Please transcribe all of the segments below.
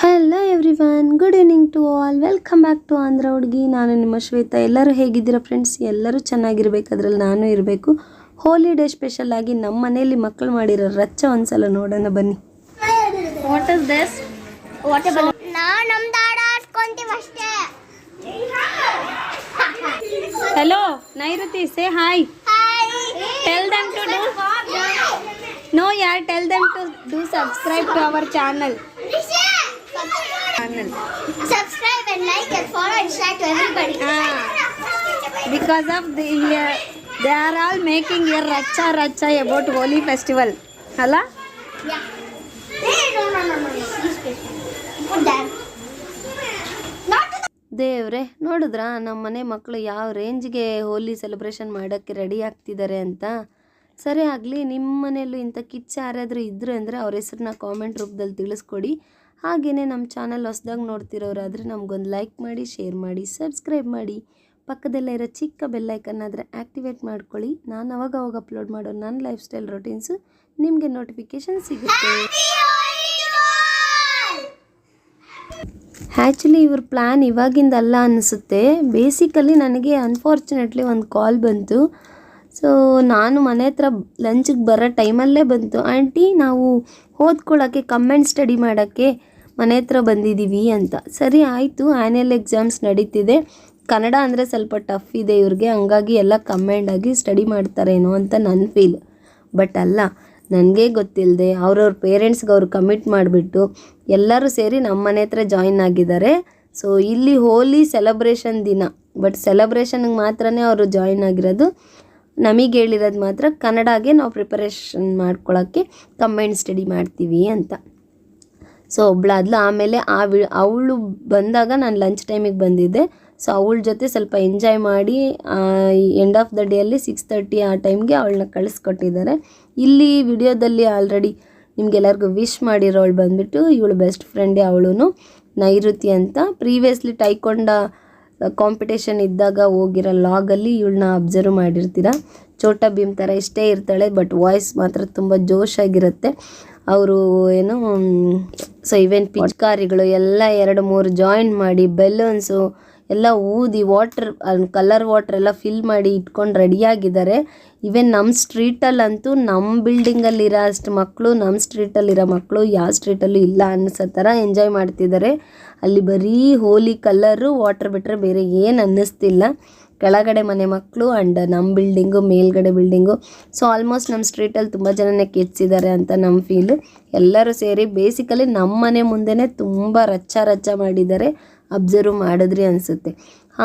Hello everyone good evening to all welcome back to Andhra ಹುಡುಗಿ ನಾನು ನಿಮ್ಮ ಶ್ವೇತಾ. ಎಲ್ಲರೂ ಹೇಗಿದ್ದೀರಾ ಫ್ರೆಂಡ್ಸ್ ಎಲ್ಲರೂ ಚೆನ್ನಾಗಿರ್ಬೇಕು. ಅದ್ರಲ್ಲಿ ನಾನು ಇರಬೇಕು. ಹೋಲಿ ಡೇ ಸ್ಪೆಷಲ್ ಆಗಿ ನಮ್ಮ ಮನೆಯಲ್ಲಿ ಮಕ್ಕಳು ಮಾಡಿರೋ ರಚ್ಚ ಒಂದ್ಸಲ ನೋಡೋಣ ಬನ್ನಿ. What is this hello Nairuthi say hi tell them to do no ಯಾರ್ tell them to do subscribe to our channel Subscribe and like and follow and share to everybody. because of the uh, they are all making a racha racha about Holi festival. Hala? Yeah. Hey, no, no, no, no. Put that. ದೇವ್ರೆ ನೋಡಿದ್ರಾ ನಮ್ಮ ಮನೆ ಮಕ್ಕಳು ಯಾವ ರೇಂಜ್ಗೆ ಹೋಲಿ celebration ಮಾಡೋಕ್ಕೆ ready ಆಗ್ತಿದ್ದಾರೆ ಅಂತ ಸರಿ ಆಗಲಿ ನಿಮ್ಮ ಮನೆಯಲ್ಲೂ ಇಂಥ ಕಿಚ್ಚ ಯಾರಾದರೂ ಇದ್ದರು ಅಂದರೆ ಅವ್ರ ಹೆಸ್ರನ್ನ ಕಾಮೆಂಟ್ ರೂಪದಲ್ಲಿ ತಿಳಿಸ್ಕೊಡಿ ಹಾಗೆಯೇ ನಮ್ಮ ಚಾನಲ್ ಹೊಸ್ದಾಗಿ ನೋಡ್ತಿರೋರಾದರೆ ನಮಗೊಂದು ಲೈಕ್ ಮಾಡಿ, ಶೇರ್ ಮಾಡಿ, ಸಬ್ಸ್ಕ್ರೈಬ್ ಮಾಡಿ. ಪಕ್ಕದಲ್ಲೇ ಇರೋ ಚಿಕ್ಕ ಬೆಲ್ಲೈಕನ್ ಆದರೆ ಆ್ಯಕ್ಟಿವೇಟ್ ಮಾಡ್ಕೊಳ್ಳಿ. ನಾನು ಅವಾಗ ಅವಾಗ ಅಪ್ಲೋಡ್ ಮಾಡೋ ನನ್ನ ಲೈಫ್ ಸ್ಟೈಲ್ ರೊಟೀನ್ಸು ನಿಮಗೆ ನೋಟಿಫಿಕೇಶನ್ ಸಿಗುತ್ತೆ. ಆ್ಯಕ್ಚುಲಿ ಇವ್ರ ಪ್ಲ್ಯಾನ್ ಇವಾಗಿಂದ ಅಲ್ಲ ಅನಿಸುತ್ತೆ. ಬೇಸಿಕಲಿ ನನಗೆ ಅನ್ಫಾರ್ಚುನೇಟ್ಲಿ ಒಂದು ಕಾಲ್ ಬಂತು. ಸೊ ನಾನು ಮನೆ ಹತ್ರ ಲಂಚಿಗೆ ಬರೋ ಟೈಮಲ್ಲೇ ಬಂತು. ಆಂಟಿ ನಾವು ಓದ್ಕೊಳ್ಳೋಕ್ಕೆ ಕಮೆಂಟ್ ಸ್ಟಡಿ ಮಾಡೋಕ್ಕೆ ಮನೆ ಹತ್ರ ಬಂದಿದ್ದೀವಿ ಅಂತ. ಸರಿ, ಆಯಿತು. ಆ್ಯನ್ಯಲ್ ಎಕ್ಸಾಮ್ಸ್ ನಡೀತಿದೆ. ಕನ್ನಡ ಅಂದರೆ ಸ್ವಲ್ಪ ಟಫ್ ಇದೆ ಇವ್ರಿಗೆ. ಹಂಗಾಗಿ ಎಲ್ಲ ಕಮೆಂಡ್ ಆಗಿ ಸ್ಟಡಿ ಮಾಡ್ತಾರೇನೋ ಅಂತ ನನ್ನ ಫೀಲ್ ಬಟ್ ಅಲ್ಲ, ನನಗೆ ಗೊತ್ತಿಲ್ಲದೆ ಅವ್ರವ್ರ ಪೇರೆಂಟ್ಸ್ಗೆ ಅವ್ರು ಕಮಿಟ್ ಮಾಡಿಬಿಟ್ಟು ಎಲ್ಲರೂ ಸೇರಿ ನಮ್ಮ ಮನೆ ಹತ್ರ ಜಾಯಿನ್ ಆಗಿದ್ದಾರೆ. ಸೊ ಇಲ್ಲಿ ಹೋಲಿ ಸೆಲೆಬ್ರೇಷನ್ ದಿನ. ಬಟ್ ಸೆಲೆಬ್ರೇಷನ್ಗೆ ಮಾತ್ರನೇ ಅವರು ಜಾಯಿನ್ ಆಗಿರೋದು. ನಮಗೆ ಹೇಳಿರೋದು ಮಾತ್ರ ಕನ್ನಡಗೆ ನಾವು ಪ್ರಿಪರೇಷನ್ ಮಾಡ್ಕೊಳ್ಳೋಕ್ಕೆ ಕಂಬೈಂಡ್ ಸ್ಟಡಿ ಮಾಡ್ತೀವಿ ಅಂತ. ಸೊ ಒಬ್ಳಾದ್ಲು ಆಮೇಲೆ ಆ ವಿ, ಅವಳು ಬಂದಾಗ ನಾನು ಲಂಚ್ ಟೈಮಿಗೆ ಬಂದಿದ್ದೆ. ಸೊ ಅವಳ ಜೊತೆ ಸ್ವಲ್ಪ ಎಂಜಾಯ್ ಮಾಡಿ ಎಂಡ್ ಆಫ್ ದ ಡೇಯಲ್ಲಿ ಸಿಕ್ಸ್ ತರ್ಟಿ ಆ ಟೈಮ್ಗೆ ಅವಳನ್ನ ಕಳಿಸ್ಕೊಟ್ಟಿದ್ದಾರೆ. ಇಲ್ಲಿ ವಿಡಿಯೋದಲ್ಲಿ ಆಲ್ರೆಡಿ ನಿಮಗೆಲ್ಲರಿಗೂ ವಿಶ್ ಮಾಡಿರೋಳು ಬಂದುಬಿಟ್ಟು ಇವಳು ಬೆಸ್ಟ್ ಫ್ರೆಂಡೇ ಅವಳು ನೈಋತಿ ಅಂತ. ಪ್ರೀವಿಯಸ್ಲಿ ಟೈಕೊಂಡ ಕಾಂಪಿಟೇಷನ್ ಇದ್ದಾಗ ಹೋಗಿರೋ ಲಾಗಲ್ಲಿ ಇವಳನ್ನ ಅಬ್ಸರ್ವ್ ಮಾಡಿರ್ತೀರ? ಚೋಟ ಭೀಮ್ ಥರ ಇಷ್ಟೇ ಇರ್ತಾಳೆ ಬಟ್ ವಾಯ್ಸ್ ಮಾತ್ರ ತುಂಬ ಜೋಶಾಗಿರುತ್ತೆ. ಅವರು ಏನು ಸೊ ಇವೆನ್ ಪಿಚ್ಕಾರಿಗಳು ಎಲ್ಲ ಎರಡು ಮೂರು ಜಾಯಿನ್ ಮಾಡಿ ಬೆಲೂನ್ಸು ಎಲ್ಲ ಊದಿ ವಾಟ್ರ್ ಕಲರ್ ವಾಟ್ರ್ ಎಲ್ಲ ಫಿಲ್ ಮಾಡಿ ಇಟ್ಕೊಂಡು ರೆಡಿಯಾಗಿದ್ದಾರೆ ಈವನ್ ನಮ್ಮ ಸ್ಟ್ರೀಟಲ್ಲಂತೂ ನಮ್ಮ ಬಿಲ್ಡಿಂಗಲ್ಲಿರೋ ಅಷ್ಟು ಮಕ್ಕಳು ನಮ್ಮ ಸ್ಟ್ರೀಟಲ್ಲಿರೋ ಮಕ್ಕಳು ಯಾವ ಸ್ಟ್ರೀಟಲ್ಲೂ ಇಲ್ಲ ಅನ್ನಿಸೋ ಥರ ಎಂಜಾಯ್ ಮಾಡ್ತಿದ್ದಾರೆ. ಅಲ್ಲಿ ಬರೀ ಹೋಲಿ ಕಲರು ವಾಟ್ರ್ ಬಿಟ್ಟರೆ ಬೇರೆ ಏನು ಅನ್ನಿಸ್ತಿಲ್ಲ. ಕೆಳಗಡೆ ಮನೆ ಮಕ್ಕಳು ಆ್ಯಂಡ್ ನಮ್ಮ ಬಿಲ್ಡಿಂಗು ಮೇಲ್ಗಡೆ ಬಿಲ್ಡಿಂಗು ಸೊ ಆಲ್ಮೋಸ್ಟ್ ನಮ್ಮ ಸ್ಟ್ರೀಟಲ್ಲಿ ತುಂಬ ಜನನೇ ಕೆಚ್ಚಿದ್ದಾರೆ ಅಂತ ನಮ್ಮ ಫೀಲು ಎಲ್ಲರೂ ಸೇರಿ ಬೇಸಿಕಲಿ ನಮ್ಮ ಮನೆ ಮುಂದೆನೇ ತುಂಬ ರಚ್ಚ ರಚ್ಚ ಮಾಡಿದ್ದಾರೆ. ಅಬ್ಸರ್ವ್ ಮಾಡಿದ್ರಿ ಅನಿಸುತ್ತೆ.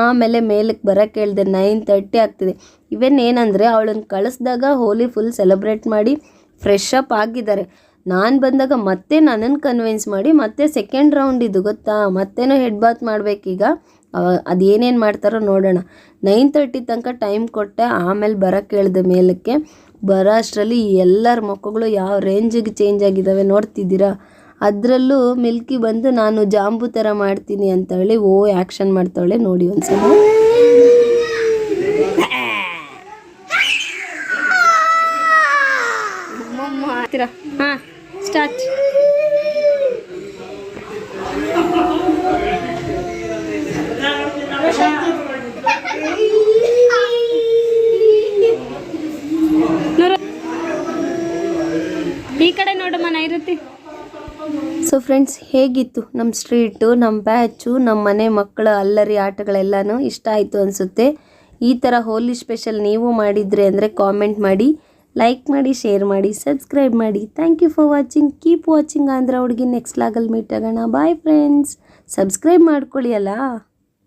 ಆಮೇಲೆ ಮೇಲಕ್ಕೆ ಬರೋಕ್ಕೆ ಹೇಳಿದೆ ನೈನ್ ತರ್ಟಿ ಆಗ್ತಿದೆ. ಇವೆನ್ ಏನಂದರೆ ಅವಳನ್ನು ಕಳಿಸ್ದಾಗ ಹೋಲಿ ಫುಲ್ ಸೆಲೆಬ್ರೇಟ್ ಮಾಡಿ ಫ್ರೆಶ್ ಅಪ್ ಆಗಿದ್ದಾರೆ. ನಾನು ಬಂದಾಗ ಮತ್ತೆ ನನ್ನನ್ನು ಕನ್ವಿನ್ಸ್ ಮಾಡಿ ಮತ್ತೆ ಸೆಕೆಂಡ್ ರೌಂಡ್ ಇದು ಗೊತ್ತಾ? ಮತ್ತೇನೋ ಹೆಡ್ ಬಾತ್ ಮಾಡಬೇಕೀಗ. ಅದೇನೇನು ಮಾಡ್ತಾರೋ ನೋಡೋಣ. ನೈನ್ ತರ್ಟಿ ತನಕ ಟೈಮ್ ಕೊಟ್ಟೆ, ಆಮೇಲೆ ಬರೋಕ್ಕೆ ಹೇಳಿದೆ ಮೇಲಕ್ಕೆ. ಬರೋ ಅಷ್ಟರಲ್ಲಿ ಎಲ್ಲರ ಮಕ್ಕಳು ಯಾವ ರೇಂಜಿಗೆ ಚೇಂಜ್ ಆಗಿದ್ದಾವೆ ನೋಡ್ತಿದ್ದೀರಾ? ಅದರಲ್ಲೂ ಮಿಲ್ಕಿ ಬಂದು, ನಾನು ಜಾಂಬು ಥರ ಮಾಡ್ತೀನಿ ಅಂತ ಹೇಳಿ ಓ ಆ್ಯಕ್ಷನ್ ಮಾಡ್ತಾಳೆ ನೋಡಿ ಒಂದ್ಸಲ. ಹಾಂ ಈ ಕಡೆ ನೋಡಮ್ಮ ನೈರುತಿ ಸೊ ಫ್ರೆಂಡ್ಸ್ ಹೇಗಿತ್ತು ನಮ್ಮ ಸ್ಟ್ರೀಟು ನಮ್ಮ ಬ್ಯಾಚು ನಮ್ಮ ಮನೆ ಮಕ್ಕಳ ಅಲ್ಲರಿ ಆಟಗಳೆಲ್ಲನೂ? ಇಷ್ಟ ಆಯಿತು ಅನಿಸುತ್ತೆ. ಈ ಥರ ಹೋಲಿ ಸ್ಪೆಷಲ್ ನೀವು ಮಾಡಿದರೆ ಅಂದರೆ ಕಾಮೆಂಟ್ ಮಾಡಿ ಲೈಕ್ ಮಾಡಿ ಶೇರ್ ಮಾಡಿ ಸಬ್ಸ್ಕ್ರೈಬ್ ಮಾಡಿ. Thank you for watching keep watching Andhra ಹುಡುಗಿ ನೆಕ್ಸ್ಟ್ ಲಾಗಲ್ಲಿ ಮೀಟ್ ಆಗೋಣ. ಬಾಯ್ ಫ್ರೆಂಡ್ಸ್ ಸಬ್ಸ್ಕ್ರೈಬ್ ಮಾಡ್ಕೊಳ್ಳಿ ಅಲ್ಲ